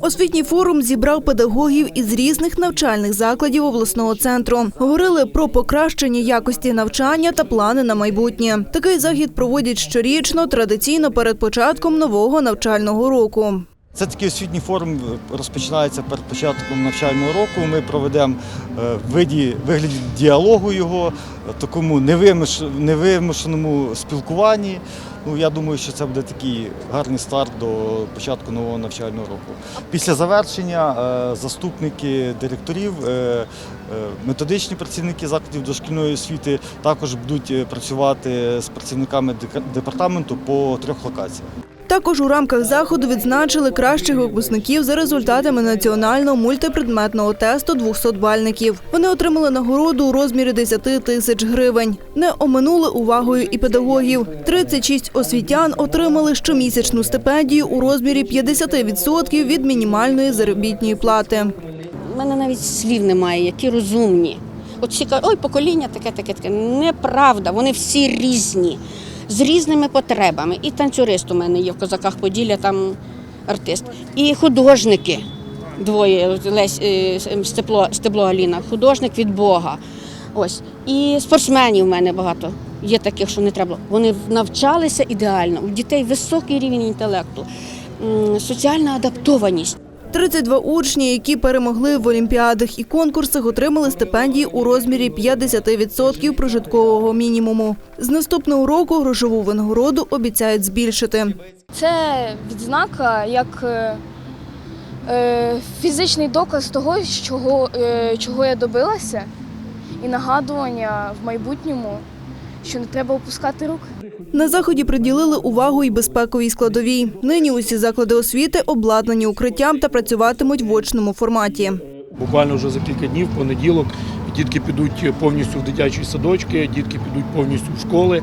Освітній форум зібрав педагогів із різних навчальних закладів обласного центру. Говорили про покращення якості навчання та плани на майбутнє. Такий захід проводять щорічно, традиційно перед початком нового навчального року. Це такий освітній форум е, розпочинається перед початком навчального року. Ми проведемо е, виді вигляді діалогу його, е, такому невимушеному спілкуванні. Ну я думаю, що це буде такий гарний старт до початку нового навчального року. Після завершення заступники директорів, методичні працівники закладів дошкільної освіти також будуть працювати з працівниками департаменту по трьох локаціях. Також у рамках заходу відзначили кращих випускників за результатами національного мультипредметного тесту 200-бальників. Вони отримали нагороду у розмірі 10 тисяч гривень. Не оминули увагою і педагогів. 36 освітян отримали щомісячну стипендію у розмірі 50% від мінімальної заробітної плати. У мене навіть слів немає, які розумні. От всі кажуть, ой, покоління таке, таке, таке. Неправда, вони всі різні, з різними потребами. І танцюрист у мене є в козаках Поділля, там артист. І художники двоє, Лесь, е, Степло, Стебло Аліна, художник від Бога. Ось. І спортсменів в мене багато. Є таких, що не треба. Вони навчалися ідеально. У дітей високий рівень інтелекту, соціальна адаптованість. 32 учні, які перемогли в олімпіадах і конкурсах, отримали стипендії у розмірі 50% прожиткового мінімуму. З наступного року грошову винагороду обіцяють збільшити. Це відзнака як е, е, фізичний доказ того, чого, е, чого я добилася, і нагадування в майбутньому, що не треба опускати рук. На заході приділили увагу і безпековій складовій. Нині усі заклади освіти обладнані укриттям та працюватимуть в очному форматі. Буквально вже за кілька днів, понеділок, дітки підуть повністю в дитячі садочки, дітки підуть повністю в школи.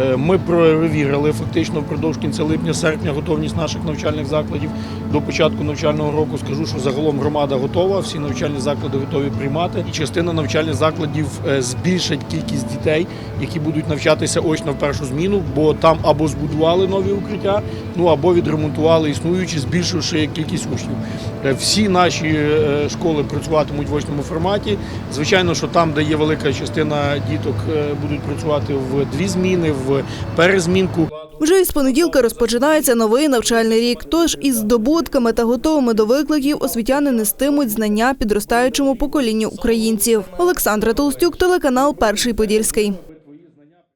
Е, Ми перевірили фактично впродовж кінця липня-серпня готовність наших навчальних закладів до початку навчального року. Скажу, що загалом громада готова, всі навчальні заклади готові приймати. І частина навчальних закладів е, збільшать кількість дітей, які будуть навчатися очно в першу зміну, бо там або збудували нові укриття, ну або відремонтували існуючі, збільшивши кількість учнів. Е, Всі наші школи працюватимуть в очному форматі. Звичайно, що там, де є велика частина діток, е, будуть працювати в дві зміни, в перезмінку. Вже із понеділка розпочинається новий навчальний рік. Тож із здобутками та готовими до викликів освітяни нестимуть знання підростаючому поколінню українців. Олександра Толстюк, телеканал Перший Подільський.